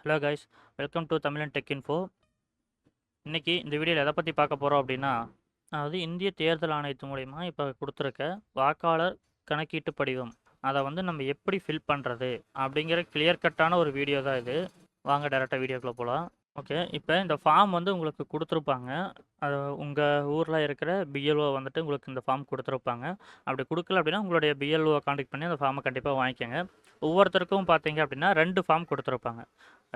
Hello guys welcome to Tamilan tech info இன்னைக்கு இந்த வீடியோவில் எதை பற்றி பார்க்க போகிறோம் அப்படின்னா அதாவது இந்திய தேர்தல் ஆணையத்து மூலயமா இப்போ கொடுத்துருக்க வாக்காளர் கணக்கீட்டு படிவம். அதை வந்து நம்ம எப்படி ஃபில் பண்ணுறது அப்படிங்கிற கிளியர் கட்டான ஒரு வீடியோ தான் இது. வாங்க டேரெக்டாக வீடியோக்குள்ளே போகலாம் ஓகே. இப்போ இந்த ஃபார்ம் வந்து உங்களுக்கு கொடுத்துருப்பாங்க. அது உங்கள் ஊரில் இருக்கிற பிஎல்ஓ வந்துட்டு உங்களுக்கு இந்த ஃபார்ம் கொடுத்துருப்பாங்க. அப்படி கொடுக்கல அப்படின்னா உங்களுடைய பிஎல்ஓ காண்டாக்ட் பண்ணி அந்த ஃபார்மை கண்டிப்பாக வாங்கிக்கோங்க. ஒவ்வொருத்தருக்கும் பார்த்தீங்க அப்படின்னா ரெண்டு ஃபார்ம் கொடுத்துருப்பாங்க.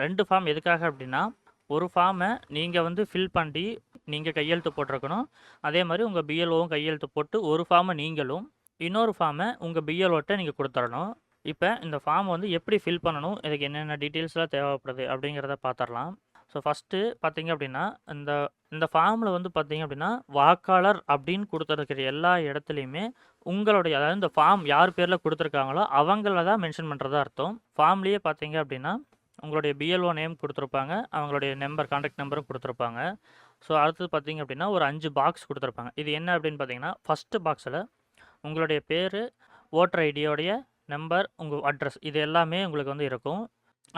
ரெண்டு ஃபார்ம் எதுக்காக அப்படின்னா ஒரு ஃபார்மை நீங்கள் வந்து ஃபில் பண்ணி நீங்கள் கையெழுத்து போட்டிருக்கணும். அதே மாதிரி உங்கள் பிஎல்ஓவும் கையெழுத்து போட்டு ஒரு ஃபார்மை நீங்களும் இன்னொரு ஃபார்மை உங்கள் பிஎல்ஓட்ட நீங்கள் கொடுத்துடணும். இப்போ இந்த ஃபார்ம் வந்து எப்படி ஃபில் பண்ணணும் இதுக்கு என்னென்ன டீட்டெயில்ஸ்லாம் தேவைப்படுது அப்படிங்கிறத பார்த்துடலாம் ஸோ ஃபஸ்ட்டு பார்த்தீங்க அப்படின்னா இந்த இந்த ஃபார்மில் வந்து பார்த்தீங்க அப்படின்னா வாக்காளர் அப்படின்னு கொடுத்துருக்கிற எல்லா இடத்துலையுமே உங்களுடைய அதாவது இந்த ஃபார்ம் யார் பேரில் கொடுத்துருக்காங்களோ அவங்கள தான் மென்ஷன் பண்ணுறதா அர்த்தம். ஃபார்ம்லேயே பார்த்தீங்க அப்படின்னா உங்களுடைய பிஎல்ஓ நேம் கொடுத்துருப்பாங்க அவங்களுடைய நம்பர் கான்டாக்ட் நம்பரும் கொடுத்துருப்பாங்க. ஸோ அடுத்தது பார்த்தீங்க அப்படின்னா ஒரு அஞ்சு பாக்ஸ் கொடுத்துருப்பாங்க. இது என்ன அப்படின்னு பார்த்தீங்கன்னா ஃபஸ்ட்டு பாக்ஸில் உங்களுடைய பேர் ஓட்டர் ஐடியோடைய நம்பர் உங்கள் அட்ரஸ் இது எல்லாமே உங்களுக்கு வந்து இருக்கும்.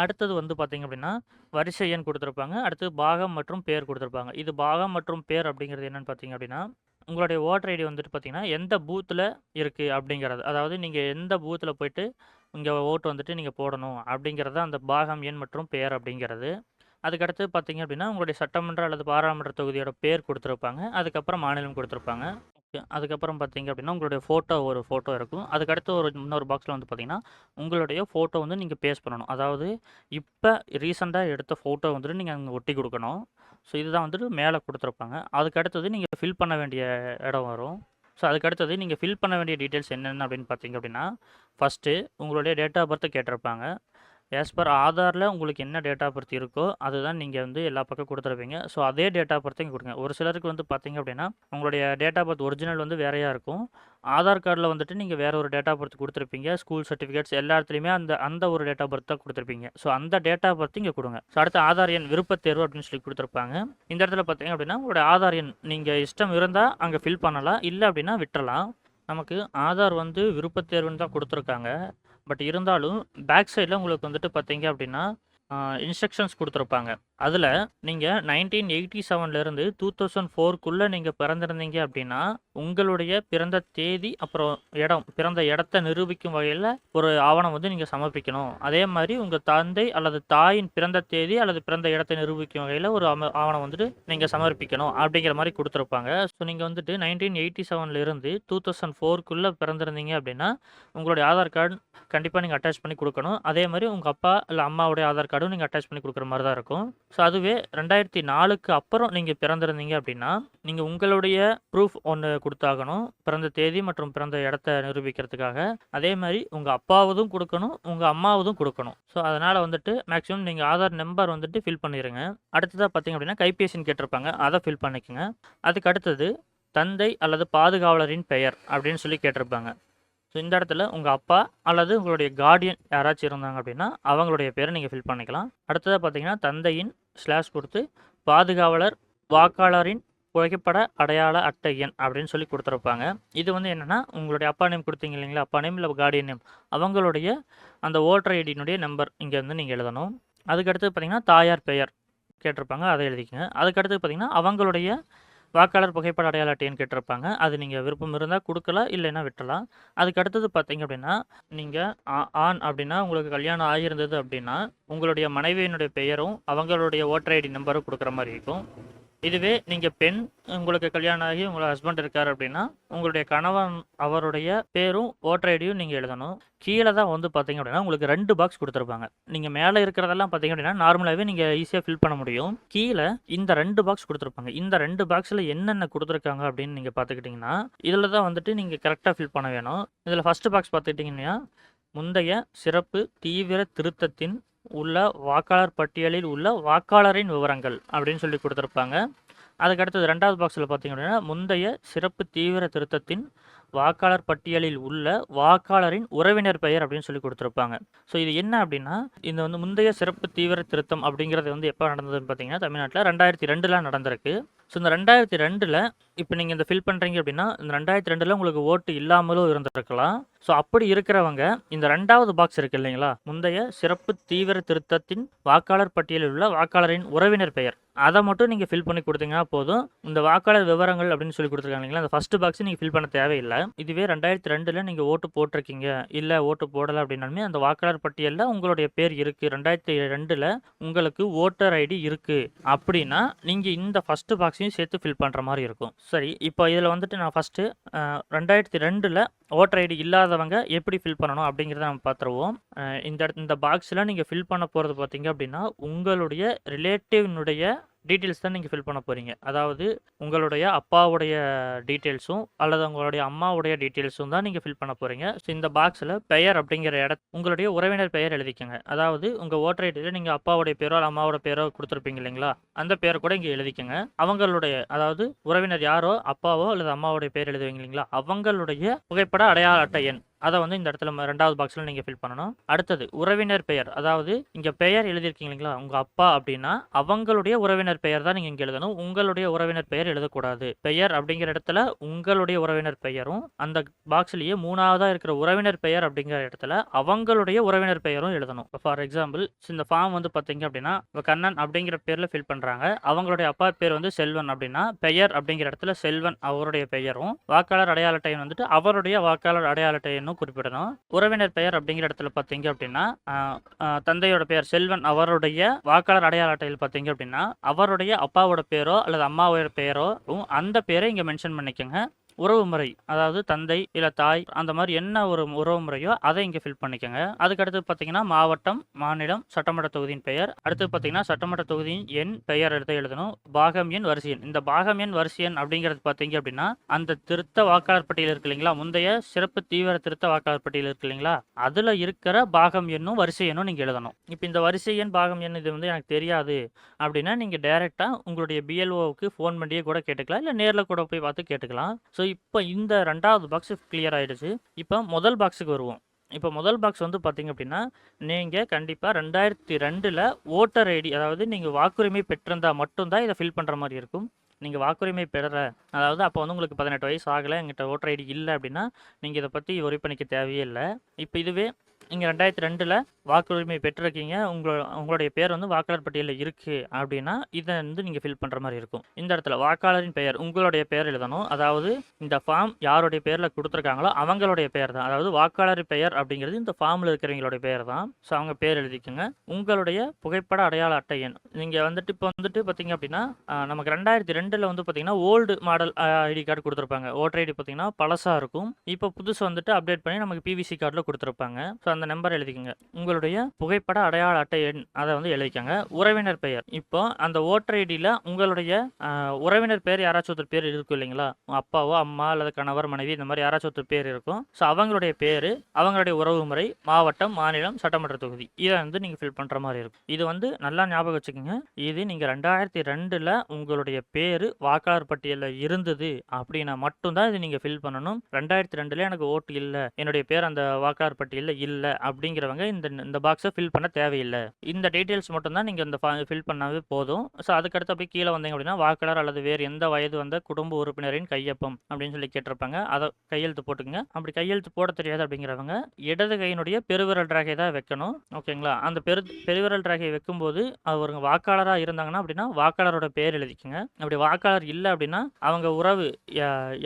அடுத்தது வந்து பார்த்தீங்க அப்படின்னா வரிசை எண் கொடுத்துருப்பாங்க. அடுத்து பாகம் மற்றும் பேர் கொடுத்துருப்பாங்க. இது பாகம் மற்றும் பேர் அப்படிங்கிறது என்னென்னு பார்த்தீங்க அப்படின்னா உங்களுடைய ஓட்டர் ஐடி வந்துட்டு பார்த்தீங்கன்னா எந்த பூத்தில் இருக்குது அப்படிங்கிறது. அதாவது நீங்கள் எந்த பூத்தில் போயிட்டு இங்கே ஓட்டு வந்துட்டு நீங்கள் போடணும் அப்படிங்கிறது அந்த பாகம் எண் மற்றும் பெயர் அப்படிங்கிறது. அதுக்கடுத்து பார்த்தீங்க அப்படின்னா உங்களுடைய சட்டமன்ற அல்லது பாராளுமன்ற தொகுதியோட பேர் கொடுத்துருப்பாங்க. அதுக்கப்புறம் மாநிலம் கொடுத்துருப்பாங்க. இருக்குது அதுக்கப்புறம் பார்த்தீங்க அப்படின்னா உங்களுடைய ஃபோட்டோ ஒரு ஃபோட்டோ இருக்கும். அதுக்கடுத்து ஒரு இன்னொரு பாக்ஸில் வந்து பார்த்தீங்கன்னா உங்களுடைய ஃபோட்டோ வந்து நீங்கள் பேஸ்ட் பண்ணணும். அதாவது இப்போ ரீசெண்டாக எடுத்த ஃபோட்டோ வந்துட்டு நீங்கள் அங்கே ஒட்டி கொடுக்கணும். ஸோ இதுதான் வந்துட்டு மேலே கொடுத்துருப்பாங்க. அதுக்கு அடுத்தது நீங்கள் ஃபில் பண்ண வேண்டிய இடம் வரும். ஸோ அதுக்கடுத்தது நீங்கள் ஃபில் பண்ண வேண்டிய டீட்டெயில்ஸ் என்னென்ன அப்படின்னு பார்த்தீங்க அப்படின்னா ஃபஸ்ட்டு உங்களுடைய டேட் ஆஃப் பர்த்தை கேட்டிருப்பாங்க. ஆஸ் பர் ஆதாரில் உங்களுக்கு என்ன டேட் ஆஃப் பர்த் இருக்கோ அதுதான் நீங்கள் வந்து எல்லா பக்கம் கொடுத்துருப்பீங்க. ஸோ அதே டேட் ஆஃப் பர்த்தையும் கொடுங்க. ஒரு சிலருக்கு வந்து பார்த்தீங்க அப்படின்னா உங்களுடைய டேட் ஆஃப் பர்த் ஒரிஜினல் வந்து வேறையாக இருக்கும். ஆதார் கார்டில் வந்துட்டு நீங்கள் வேறு ஒரு டேட் ஆஃப் பர்த் கொடுத்துருப்பீங்க. ஸ்கூல் சர்டிஃபிகேட்ஸ் எல்லா இடத்துலையுமே அந்த அந்த ஒரு டேட் ஆஃப் பர்த் தான் கொடுத்துருப்பீங்க. ஸோ அந்த டேட் ஆஃப் பர்த் இங்கே கொடுங்க. ஸோ அடுத்து ஆதார் எண் விருப்பத்தேர்வு அப்படின்னு சொல்லி கொடுத்துருப்பாங்க. இந்த இடத்துல பார்த்தீங்க அப்படின்னா உங்களுடைய ஆதார் எண் நீங்கள் இஷ்டம் இருந்தால் அங்கே ஃபில் பண்ணலாம். இல்லை அப்படின்னா விட்டுறலாம். நமக்கு ஆதார் வந்து விருப்பத்தேர்வுன்னு தான் கொடுத்துருக்காங்க. பட் இருந்தாலும் பேக் சைடில் உங்களுக்கு வந்துட்டு பார்த்தீங்க அப்படின்னா இன்ஸ்ட்ரக்ஷன்ஸ் கொடுத்துருப்பாங்க. அதில் நீங்கள் நைன்டீன் எயிட்டி செவன்லேருந்து டூ தௌசண்ட் ஃபோர்க்குள்ளே நீங்கள் பிறந்திருந்தீங்க அப்படின்னா உங்களுடைய பிறந்த தேதி அப்புறம் இடம் பிறந்த இடத்த நிரூபிக்கும் வகையில் ஒரு ஆவணம் வந்து நீங்கள் சமர்ப்பிக்கணும். அதே மாதிரி உங்கள் தந்தை அல்லது தாயின் பிறந்த தேதி அல்லது பிறந்த இடத்தை நிரூபிக்கும் வகையில் ஒரு அம- ஆவணம் வந்துட்டு நீங்கள் சமர்ப்பிக்கணும் அப்படிங்கிற மாதிரி கொடுத்துருப்பாங்க. ஸோ நீங்கள் வந்துட்டு நைன்டீன் எயிட்டி செவன்லேருந்து டூ தௌசண்ட் ஃபோர்க்குள்ளே பிறந்திருந்தீங்க அப்படின்னா உங்களுடைய ஆதார் கார்டு கண்டிப்பாக நீங்கள் அட்டாச் பண்ணி கொடுக்கணும். அதே மாதிரி உங்கள் அப்பா இல்லை அம்மாவுடைய ஆதார் கார்டும் நீங்கள் அட்டாச் பண்ணி கொடுக்குற மாதிரி தான் இருக்கும். ஸோ அதுவே ரெண்டாயிரத்தி நாலுக்கு அப்புறம் நீங்கள் பிறந்திருந்தீங்க அப்படின்னா நீங்கள் உங்களுடைய ப்ரூஃப் ஒன்று கொடுத்தாகணும். பிறந்த தேதி மற்றும் பிறந்த இடத்த நிரூபிக்கிறதுக்காக. அதே மாதிரி உங்கள் அப்பாவதும் கொடுக்கணும் உங்கள் அம்மாவதும் கொடுக்கணும். ஸோ அதனால் வந்துட்டு மேக்ஸிமம் நீங்கள் ஆதார் நம்பர் வந்துட்டு ஃபில் பண்ணிடுங்க அடுத்ததாக பார்த்தீங்க அப்படின்னா கைபேசின்னு கேட்டிருப்பாங்க. அதை ஃபில் பண்ணிக்கோங்க. அதுக்கு அடுத்தது தந்தை அல்லது பாதுகாவலரின் பெயர் அப்படின்னு சொல்லி கேட்டிருப்பாங்க. ஸோ இந்த இடத்துல உங்கள் அப்பா அல்லது உங்களுடைய கார்டியன் யாராச்சும் இருந்தாங்க அப்படின்னா அவங்களுடைய பேரை நீங்கள் ஃபில் பண்ணிக்கலாம். அடுத்ததாக பார்த்தீங்கன்னா தந்தையின் ஸ்லாஷ் கொடுத்து பாதுகாவலர் வாக்காளரின் புகைப்பட அடையாள அட்டை எண் அப்படின்னு சொல்லி கொடுத்துருப்பாங்க. இது வந்து என்னென்னா உங்களுடைய அப்பா நேம் கொடுத்தீங்க இல்லைங்களா? அப்பா நேம் இல்லை கார்டியன் நேம் அவங்களுடைய அந்த ஓட்டர் ஐடியினுடைய நம்பர் இங்கே வந்து நீங்கள் எழுதணும். அதுக்கடுத்து பார்த்தீங்கன்னா தாயார் பெயர் கேட்டிருப்பாங்க அதை எழுதிக்கங்க. அதுக்கடுத்து பார்த்தீங்கன்னா அவங்களுடைய வாக்காளர் புகைப்பட அடையாள அட்டைன்னு கேட்டிருப்பாங்க. அது நீங்கள் விருப்பம் இருந்தால் கொடுக்கலாம் இல்லைன்னா விட்டலாம் அதுக்கு அடுத்தது பார்த்தீங்க அப்படின்னா நீங்கள் ஆண் அப்படின்னா உங்களுக்கு கல்யாணம் ஆகியிருந்தது அப்படின்னா உங்களுடைய மனைவியினுடைய பெயரும் அவங்களுடைய ஓட்டர் ஐடி நம்பரும் கொடுக்குற மாதிரி இருக்கும். இதுவே நீங்கள் பெண் உங்களுக்கு கல்யாணம் ஆகி உங்களோட ஹஸ்பண்ட் இருக்கார் அப்படின்னா உங்களுடைய கணவன் அவருடைய பேரும் ஓட்டர் ஐடியும் நீங்கள் எழுதணும். கீழே தான் வந்து பார்த்தீங்க அப்படின்னா உங்களுக்கு ரெண்டு பாக்ஸ் கொடுத்துருப்பாங்க. நீங்கள் மேலே இருக்கிறதெல்லாம் பார்த்தீங்க அப்படின்னா நார்மலாகவே நீங்கள் ஈஸியாக ஃபில் பண்ண முடியும். கீழே இந்த ரெண்டு பாக்ஸ் கொடுத்துருப்பாங்க. இந்த ரெண்டு பாக்ஸில் என்னென்ன கொடுத்துருக்காங்க அப்படின்னு நீங்கள் பார்த்துக்கிட்டிங்கன்னா இதில் தான் வந்துட்டு நீங்கள் கரெக்டாக ஃபில் பண்ண வேணும். இதில் ஃபஸ்ட்டு பாக்ஸ் பார்த்துக்கிட்டிங்கன்னா முந்தைய சிறப்பு தீவிர திருத்தத்தின் உள்ள வாக்காளர் பட்டியலில் உள்ள வாக்காளரின் விவரங்கள் அப்படின்னு சொல்லி கொடுத்துருப்பாங்க. அதுக்கடுத்தது ரெண்டாவது பாக்ஸில் பார்த்தீங்க அப்படின்னா முந்தைய சிறப்பு தீவிர திருத்தத்தின் வாக்காளர் பட்டியலில் உள்ள வாக்காளரின் உறவினர் பெயர் அப்படின்னு சொல்லி கொடுத்துருப்பாங்க. ஸோ இது என்ன அப்படின்னா இந்த வந்து முந்தைய சிறப்பு தீவிர திருத்தம் அப்படிங்கிறது வந்து எப்போ நடந்ததுன்னு பார்த்தீங்கன்னா தமிழ்நாட்டில் ரெண்டாயிரத்தி ரெண்டில் நடந்திருக்கு. ஸோ இந்த ரெண்டாயிரத்தி ரெண்டில் இப்போ நீங்கள் இந்த ஃபில் பண்ணுறீங்க அப்படின்னா இந்த ரெண்டாயிரத்தி ரெண்டில் உங்களுக்கு ஓட்டு இல்லாமலும் இருந்திருக்கலாம். ஸோ அப்படி இருக்கிறவங்க இந்த ரெண்டாவது பாக்ஸ் இருக்கு இல்லைங்களா? முந்தைய சிறப்பு தீவிர திருத்தத்தின் வாக்காளர் பட்டியலில் உள்ள வாக்காளரின் உறவினர் பெயர். அதை மட்டும் நீங்கள் ஃபில் பண்ணி கொடுத்தீங்கன்னா போதும். இந்த வாக்காளர் விவரங்கள் அப்படின்னு சொல்லி கொடுத்துருக்காங்க இல்லைங்களா? அந்த ஃபர்ஸ்ட் பாக்ஸ் நீங்கள் ஃபில் பண்ண தேவையில்லை. இதுவே ரெண்டாயிரத்தி ரெண்டில் நீங்கள் ஓட்டு போட்டிருக்கீங்க. இல்லை ஓட்டு போடலை அப்படின்னாலுமே அந்த வாக்காளர் பட்டியலில் உங்களுடைய பேர் இருக்குது ரெண்டாயிரத்தி ரெண்டில் உங்களுக்கு ஓட்டர் ஐடி இருக்குது அப்படின்னா நீங்கள் இந்த ஃபஸ்ட்டு பாக்ஸையும் சேர்த்து ஃபில் பண்ணுற மாதிரி இருக்கும். சரி இப்போ இதில் வந்துட்டு நான் ஃபஸ்ட்டு ரெண்டாயிரத்தி ரெண்டில் ஓட்டர் ஐடி இல்லாதவங்க எப்படி ஃபில் பண்ணணும் அப்படிங்கிறத நம்ம பார்த்துருவோம். இந்த இடத்து- இந்த பாக்ஸில் நீங்கள் ஃபில் பண்ண போகிறது பார்த்தீங்க அப்படின்னா உங்களுடைய ரிலேட்டிவ்னுடைய டீட்டெயில்ஸ் தான் நீங்கள் ஃபில் பண்ண போகிறீங்க அதாவது உங்களுடைய அப்பாவுடைய டீட்டெயில்ஸும் அல்லது உங்களுடைய அம்மாவுடைய டீட்டெயில்ஸும் தான் நீங்கள் ஃபில் பண்ண போகிறீங்க ஸோ இந்த பாக்ஸில் பெயர் அப்படிங்கிற இட உங்களுடைய உறவினர் பெயர் எழுதிக்கோங்க. அதாவது உங்கள் ஓட்டர் ஐடியில் நீங்கள் அப்பாவுடைய பேரோ அல்ல அம்மாவோட பேரோ கொடுத்துருப்பீங்க இல்லைங்களா? அந்த பேரை கூட இங்கே எழுதிக்கங்க. அவங்களுடைய அதாவது உறவினர் யாரோ அப்பாவோ அல்லது அம்மாவுடைய பேர் எழுதுவீங்க இல்லைங்களா? அவங்களுடைய புகைப்பட அடையாள அட்டை எண். அதை வந்து இந்த இடத்துல ம- ரெண்டாவது பாக்ஸில் நீங்கள் ஃபில் பண்ணணும். அடுத்தது உறவினர் பெயர். அதாவது இங்கே பெயர் எழுதியிருக்கீங்க இல்லைங்களா? உங்கள் அப்பா அப்படின்னா அவங்களுடைய உறவினர் பெயர் தான் நீங்கள் இங்கே எழுதணும். உங்களுடைய உறவினர் பெயர் எழுதக்கூடாது. பெயர் அப்படிங்கிற இடத்துல உங்களுடைய உறவினர் பெயரும் அந்த பாக்ஸ்லேயே மூணாவதாக இருக்கிற உறவினர் பெயர் அப்படிங்கிற இடத்துல அவங்களுடைய உறவினர் பெயரும் எழுதணும். ஃபார் எக்ஸாம்பிள் இந்த ஃபார்ம் வந்து பார்த்தீங்க அப்படின்னா இப்போ கண்ணன் அப்படிங்கிற பேரில் ஃபில் பண்ணுறாங்க அவங்களுடைய அப்பா பேர் வந்து செல்வன் அப்படின்னா பெயர் அப்படிங்கிற இடத்துல செல்வன் அவருடைய பெயரும். வாக்காளர் அடையாள அட்டையன் வந்துட்டு அவருடைய வாக்காளர் அடையாள அட்டையனும் குறிப்பிடணும். உறவினர் பெயர் அப்படிங்கிற இடத்துல பார்த்தீங்க அப்படின்னா தந்தையோட பெயர் செல்வன் அவருடைய வாக்காளர் அடையாள அட்டையில் பார்த்தீங்க அப்படின்னா அவருடைய அப்பாவோட பேரோ அல்லது அம்மாவோட பேரோ அந்த பேரை இங்கே மென்ஷன் பண்ணிக்கோங்க. உறவு முறை அதாவது தந்தை இல்லை தாய் அந்த மாதிரி என்ன ஒரு உறவு முறையோ அதை இங்கே ஃபில் பண்ணிக்கோங்க. அதுக்கடுத்து பார்த்தீங்கன்னா மாவட்டம் மாநிலம் சட்டமன்ற தொகுதியின் பெயர். அடுத்து பார்த்தீங்கன்னா சட்டமன்ற தொகுதியின் எண் பெயர் எடுத்து எழுதணும். பாகம் எண் வரிசை எண். இந்த பாகம் எண் வரிசை எண் அப்படிங்கிறது பார்த்தீங்க அப்படின்னா அந்த திருத்த வாக்காளர் பட்டியல் இருக்கு இல்லைங்களா? முந்தைய சிறப்பு தீவிர திருத்த வாக்காளர் பட்டியல் இருக்கு இல்லைங்களா? அதில் இருக்கிற பாகம் எண்ணும் வரிசை எண்ணும் நீங்கள் எழுதணும். இப்போ இந்த வரிசை எண் பாகம் எண் இது வந்து எனக்கு தெரியாது அப்படின்னா நீங்கள் டைரெக்டாக உங்களுடைய பிஎல்ஓவுக்கு ஃபோன் பண்ணியே கூட கேட்டுக்கலாம். இல்லை நேரில் கூட போய் பார்த்து கேட்டுக்கலாம். ஸோ இப்போ இந்த ரெண்டாவது பாக்ஸ் கிளியர் ஆகிடுச்சு இப்போ முதல் பாக்ஸுக்கு வருவோம். இப்போ முதல் பாக்ஸ் வந்து பார்த்தீங்க அப்படின்னா நீங்கள் கண்டிப்பாக ரெண்டாயிரத்தி ரெண்டில் ஓட்டர் ஐடி அதாவது நீங்கள் வாக்குரிமை பெற்றிருந்தால் மட்டும்தான் இதை ஃபில் பண்ணுற மாதிரி இருக்கும். நீங்கள் வாக்குரிமை பெற அதாவது அப்போ வந்து உங்களுக்கு பதினெட்டு வயசு ஆகலை எங்கிட்ட ஓட்டர் ஐடி இல்லை அப்படின்னா நீங்கள் இதை பற்றி ஒரி பண்ணிக்க தேவையே இல்லை. இப்போ இதுவே நீங்கள் ரெண்டாயிரத்தி ரெண்டில் வாக்குரிமை பெற்றிருக்கீங்க. உங்களோட உங்களுடைய பேர் வந்து வாக்காளர் பட்டியலில் இருக்குது அப்படின்னா இதை வந்து நீங்கள் ஃபில் பண்ணுற மாதிரி இருக்கும். இந்த இடத்துல வாக்காளரின் பெயர் உங்களுடைய பெயர் எழுதணும். அதாவது இந்த ஃபார்ம் யாருடைய பேரில் கொடுத்துருக்காங்களோ அவங்களுடைய பெயர் தான். அதாவது வாக்காளர் பெயர் அப்படிங்கிறது இந்த ஃபார்மில் இருக்கிறவங்களுடைய பெயர் தான். ஸோ அவங்க பேர் எழுதிக்கோங்க. உங்களுடைய புகைப்பட அடையாள அட்டை எண். நீங்கள் வந்துட்டு இப்போ வந்துட்டு பார்த்தீங்க அப்படின்னா நமக்கு ரெண்டாயிரத்தி ரெண்டில் வந்து பார்த்தீங்கன்னா ஓல்டு மாடல் ஐடி கார்டு கொடுத்துருப்பாங்க. ஓட்டர் ஐடி பார்த்தீங்கன்னா பழசாக இருக்கும். இப்போ புதுசு வந்துட்டு அப்டேட் பண்ணி நமக்கு பிவிசி கார்டில் கொடுத்துருப்பாங்க. ஸோ அந்த நம்பர் எழுதிக்கோங்க. உங்களுடைய புகைப்பட அடையாள அட்டை எண் அதை வந்து எழுதிக்கோங்க. உறவினர் பெயர். இப்போ அந்த ஓட்டர் ஐடியில் உங்களுடைய உறவினர் பேர் யாராச்சும் ஒருத்தர் பேர் இருக்கும் இல்லைங்களா? அப்பாவோ அம்மா அல்லது கணவர் மனைவி இந்த மாதிரி யாராச்சும் ஒருத்தர் பேர் இருக்கும். ஸோ அவங்களுடைய பேர் அவங்களுடைய உறவு முறை மாவட்டம் மாநிலம் சட்டமன்ற தொகுதி. இதை வந்து நீங்கள் ஃபில் பண்ணுற மாதிரி இருக்கும். இது வந்து நல்லா ஞாபகம் வச்சுக்கோங்க. இது நீங்கள் ரெண்டாயிரத்தி ரெண்டில் உங்களுடைய பேர் வாக்காளர் பட்டியலில் இருந்தது அப்படின்னா மட்டும்தான் இது நீங்கள் ஃபில் பண்ணணும். ரெண்டாயிரத்தி ரெண்டில் எனக்கு ஓட்டு இல்லை. என்னுடைய பேர் அந்த வாக்காளர் பட்டியலில் இல்லை. அப்படிங்கிறவங்க இந்த இந்த பாக்ஸை ஃபில் பண்ண தேவையில்லை. இந்த டீட்டெயில்ஸ் மட்டும்தான் நீங்கள் இந்த ஃபில் பண்ணாவே போதும். ஸோ அதுக்கடுத்து அப்படியே கீழே வந்தீங்க அப்படின்னா வாக்காளர் அல்லது வேறு எந்த வயது வந்த குடும்ப உறுப்பினரின் கையொப்பம் அப்படின்னு சொல்லி கேட்டிருப்பாங்க. அதை கையெழுத்து போட்டுங்க அப்படி கையெழுத்து போட தெரியாது அப்படிங்கிறவங்க இடது கையினுடைய பெருவிரல் ரேகை தான் வைக்கணும். ஓகேங்களா அந்த பெரு பெருவிரல் ரேகை வைக்கும்போது அவங்க வாக்காளராக இருந்தாங்கன்னா அப்படின்னா வாக்காளரோட பேர் எழுதிக்கங்க. அப்படி வாக்காளர் இல்லை அப்படின்னா அவங்க உறவு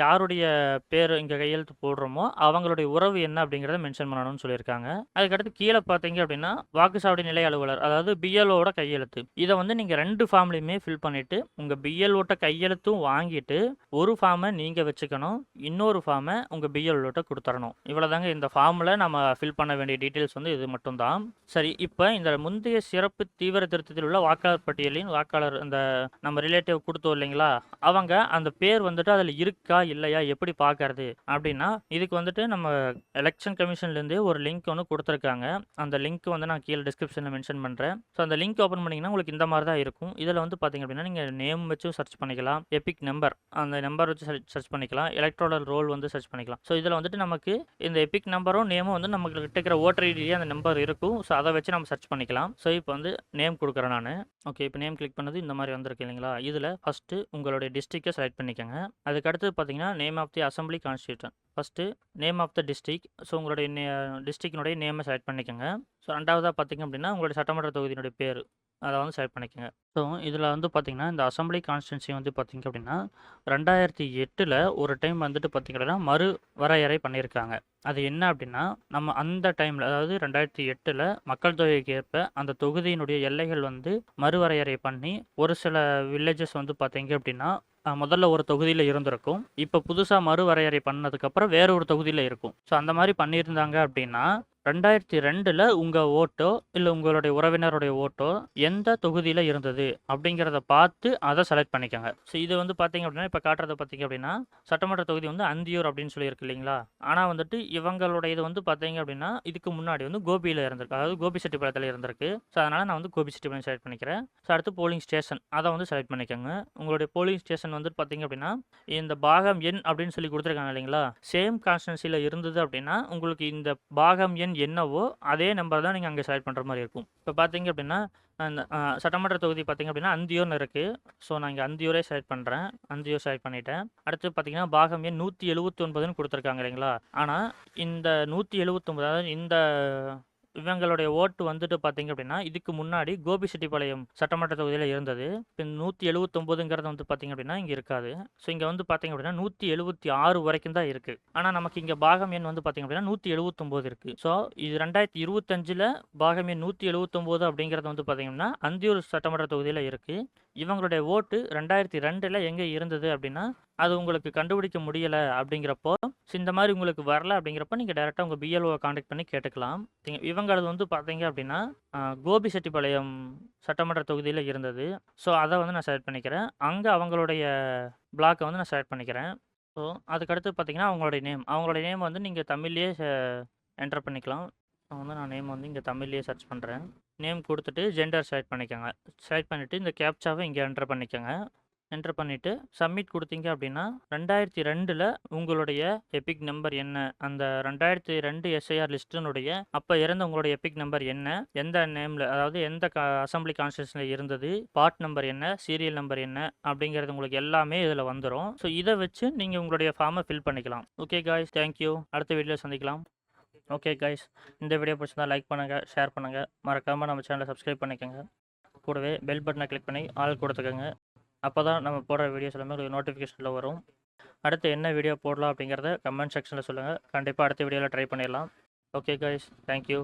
யாருடைய பேர் இங்கே கையெழுத்து போடுறோமோ அவங்களுடைய உறவு என்ன அப்படிங்கிறத மென்ஷன் பண்ணணும்னு சொல்லியிருக்காங்க. அதுக்கடுத்து கீழே பார்த்தீங்க அப்படின்னா வாக்குச்சாவடி நிலை அலுவலர் அதாவது பிஎல்ஓட கையெழுத்து. இதை வந்து நீங்கள் ரெண்டு ஃபார்ம்லையுமே ஃபில் பண்ணிவிட்டு உங்கள் பிஎல்ஓட்ட கையெழுத்தும் வாங்கிட்டு ஒரு ஃபார்மை நீங்கள் வச்சுக்கணும் இன்னொரு ஃபார்மை உங்கள் பிஎல்ஓட்ட கொடுத்துடணும் இவ்வளோதாங்க இந்த ஃபார்மில் நம்ம ஃபில் பண்ண வேண்டிய டீட்டெயில்ஸ் வந்து இது மட்டும்தான். சரி இப்போ இந்த முந்தைய சிறப்பு தீவிர திருத்தத்தில் உள்ள வாக்காளர் பட்டியலின் வாக்காளர் அந்த நம்ம ரிலேட்டிவ் கொடுத்தோம் இல்லைங்களா? அவங்க அந்த பேர் வந்துட்டு அதில் இருக்கா இல்லையா எப்படி பார்க்கறது? அப்படின்னா இதுக்கு வந்துட்டு நம்ம எலெக்ஷன் கமிஷன்லேருந்து ஒரு லிங்க் ஒன்று வந்து கொடுத்துருக்காங்க. அந்த லிங்க் வந்து நான் கீழே டிஸ்கிரிப்ஷனில் மென்ஷன் பண்ணுறேன் ஸோ அந்த லிங்க் ஓப்பன் பண்ணிங்கன்னா உங்களுக்கு இந்த மாதிரி தான் இருக்கும். இதில் வந்து பார்த்தீங்க அப்படின்னா நீங்கள் நேம் வச்சும் சர்ச் பண்ணிக்கலாம். எபிக் நம்பர் அந்த நம்பர் வச்சு சர்ச் பண்ணிக்கலாம். எலக்ட்ரோலர் ரோல் வந்து சர்ச் பண்ணிக்கலாம். ஸோ இதில் வந்துட்டு நமக்கு இந்த எபிக் நம்பரும் நேமும் வந்து நமக்கு கிட்ட இருக்கிற ஓட்டர் ஐடியே அந்த நம்பர் இருக்கும். ஸோ அதை வச்சு நம்ம சர்ச் பண்ணிக்கலாம். ஸோ இப்போ வந்து நேம் கொடுக்குறேன் நான். ஓகே இப்போ நேம் கிளிக் பண்ணது இந்த மாதிரி வந்திருக்கு இல்லைங்களா? இதில் ஃபஸ்ட்டு உங்களுடைய டிஸ்ட்ரிக்டை செலக்ட் பண்ணிக்கோங்க. அதுக்கடுத்து பார்த்தீங்கன்னா name of the assembly constitution first name of the district so உங்களுடைய நே டிஸ்ட்ரிக்டினுடைய நேமை செலக்ட் பண்ணிக்கோங்க. ஸோ ரெண்டாவதாக பார்த்தீங்க அப்படின்னா உங்களுடைய சட்டமன்ற தொகுதியினுடைய பேர் அதை வந்து செலக்ட் பண்ணிக்கோங்க. ஸோ இதில் வந்து பார்த்திங்கன்னா இந்த அசம்பிளி கான்ஸ்டன்சி வந்து பார்த்திங்க அப்படின்னா ரெண்டாயிரத்தி எட்டில் ஒரு டைம் வந்துட்டு பார்த்திங்க அப்படின்னா மறு வரையறை பண்ணியிருக்காங்க. அது என்ன அப்படின்னா நம்ம அந்த டைமில் அதாவது ரெண்டாயிரத்தி எட்டில் மக்கள் தொகைக்கு ஏற்ப அந்த தொகுதியினுடைய எல்லைகள் வந்து மறுவரையறை பண்ணி ஒரு சில வில்லேஜஸ் வந்து பார்த்திங்க அப்படின்னா முதல்ல ஒரு தொகுதியில் இருந்திருக்கும். இப்போ புதுசாக மறுவரையறை பண்ணதுக்கப்புறம் வேற ஒரு தொகுதியில் இருக்கும். ஸோ அந்த மாதிரி பண்ணியிருந்தாங்க அப்படின்னா ரெண்டாயிரத்தி ரெண்டில் உங்கள் ஓட்டோ இல்லை உங்களுடைய உறவினருடைய ஓட்டோ எந்த தொகுதியில் இருந்தது அப்படிங்கிறத பார்த்து அதை செலக்ட் பண்ணிக்கோங்க. ஸோ இது வந்து பார்த்தீங்க அப்படின்னா இப்போ காட்டுறத பார்த்தீங்க அப்படின்னா சட்டமன்ற தொகுதி வந்து அந்தியூர் அப்படின்னு சொல்லியிருக்கு இல்லைங்களா? ஆனால் வந்துட்டு இவங்களுடைய இது வந்து பார்த்தீங்க அப்படின்னா இதுக்கு முன்னாடி வந்து கோபியில் இருந்திருக்கு. அதாவது கோபி செட்டிப்பாளையத்தில் இருந்திருக்கு. ஸோ அதனால் நான் வந்து கோபி செட்டிப்பாளையம் செலக்ட் பண்ணிக்கிறேன். ஸோ அடுத்து போலிங் ஸ்டேஷன் அதை வந்து செலக்ட் பண்ணிக்கோங்க. உங்களுடைய போலிங் ஸ்டேஷன் வந்து பார்த்தீங்க அப்படின்னா இந்த பாகம் எண் அப்படின்னு சொல்லி கொடுத்துருக்காங்க இல்லைங்களா? சேம் கான்ஸ்டன்சியில் இருந்தது அப்படின்னா உங்களுக்கு இந்த பாகம் எண் என்னவோ அதே நம்பர் தான் நீங்கள் அங்கே செலக்ட் பண்ணுற மாதிரி இருக்கும். இப்போ பார்த்தீங்க அப்படின்னா அந்த சட்டமன்ற தொகுதி பார்த்தீங்க அப்படின்னா அந்தியூர்னு இருக்குது ஸோ நான் இங்கே அந்தியூரே செலக்ட் பண்ணுறேன் அந்தியூர் செலக்ட் பண்ணிட்டேன். அடுத்து பார்த்தீங்கன்னா பாகம் எண் நூற்றி எழுபத்தி ஒன்பதுன்னு கொடுத்துருக்காங்க இல்லைங்களா? ஆனால் இந்த நூற்றி எழுபத்தொம்பது அதாவது இந்த இவங்களுடைய ஓட்டு வந்துட்டு பார்த்தீங்க அப்படின்னா இதுக்கு முன்னாடி கோபிச்செட்டிப்பாளையம் சட்டமன்ற தொகுதியில் இருந்தது. இப்போ நூற்றி எழுபத்தொம்போதுங்கிறது வந்து பார்த்தீங்க அப்படின்னா இங்கே இருக்காது. ஸோ இங்கே வந்து பார்த்தீங்க அப்படின்னா நூற்றி எழுபத்தி ஆறு வரைக்கும் தான் இருக்குது ஆனால் நமக்கு இங்கே பாகம் எண் வந்து பார்த்தீங்க அப்படின்னா நூற்றி எழுபத்தொம்போது இருக்குது ஸோ இது ரெண்டாயிரத்தி இருபத்தஞ்சில் பாகம் எண் நூற்றி எழுபத்தொம்போது அப்படிங்கிறது வந்து பார்த்தீங்கன்னா அந்தியூர் சட்டமன்ற தொகுதியில் இருக்குது இவங்களுடைய ஓட்டு ரெண்டாயிரத்தி ரெண்டில் எங்கே இருந்தது அப்படின்னா அது உங்களுக்கு கண்டுபிடிக்க முடியலை அப்படிங்கிறப்போ ஸோ இந்த மாதிரி உங்களுக்கு வரல அப்படிங்கிறப்ப நீங்கள் டேரெக்டாக உங்கள் பிஎல்ஓவை காண்டாக்ட் பண்ணி கேட்டுக்கலாம். இவங்களது வந்து பார்த்தீங்க அப்படின்னா கோபி செட்டிப்பாளையம் சட்டமன்ற தொகுதியில் இருந்தது. ஸோ அதை வந்து நான் செலக்ட் பண்ணிக்கிறேன். அங்கே அவங்களுடைய பிளாக்கை வந்து நான் செலக்ட் பண்ணிக்கிறேன். ஸோ அதுக்கடுத்து பார்த்தீங்கன்னா அவங்களுடைய நேம் அவங்களுடைய நேம் வந்து நீங்கள் தமிழ்லேயே என்டர் பண்ணிக்கலாம். வந்து நான் நேம் வந்து இங்கே தமிழ்லேயே சர்ச் பண்ணுறேன் நேம் கொடுத்துட்டு ஜெண்டர் செலக்ட் பண்ணிக்கோங்க. செலக்ட் பண்ணிவிட்டு இந்த கேப்சாவை இங்கே என்டர் பண்ணிக்கோங்க. என்டர் பண்ணிவிட்டு சப்மிட் கொடுத்தீங்க அப்படின்னா ரெண்டாயிரத்தி ரெண்டில் உங்களுடைய எபிக் நம்பர் என்ன? அந்த ரெண்டாயிரத்தி ரெண்டு எஸ்ஐஆர் லிஸ்டினுடைய அப்போ இறந்த உங்களுடைய எபிக் நம்பர் என்ன? எந்த நேமில் அதாவது எந்த க அசம்பிளி கான்ஸ்டியூஷனில் இருந்தது? பார்ட் நம்பர் என்ன? சீரியல் நம்பர் என்ன? அப்படிங்கிறது உங்களுக்கு எல்லாமே இதில் வந்துடும் ஸோ இதை வச்சு நீங்கள் உங்களுடைய ஃபார்மை ஃபில் பண்ணிக்கலாம். ஓகே காய்ஸ் தேங்க்யூ அடுத்த வீடியோவில் சந்திக்கலாம். ஓகே கைஸ் இந்த வீடியோ பிடிச்சிருந்தா லைக் பண்ணுங்கள் ஷேர் பண்ணுங்கள் மறக்காமல் நம்ம சேனலை சப்ஸ்கிரைப் பண்ணிக்கோங்க. கூடவே பெல் பட்டனை கிளிக் பண்ணி ஆள் கொடுத்துக்கோங்க. அப்போ தான் நம்ம போடுற வீடியோஸ் எல்லாமே உங்களுக்கு நோட்டிஃபிகேஷனில் வரும். அடுத்து என்ன வீடியோ போடலாம் அப்படிங்கிறத கமெண்ட் செக்ஷனில் சொல்லுங்கள் கண்டிப்பாக அடுத்த வீடியோவில் ட்ரை பண்ணிடலாம். Okay guys thank you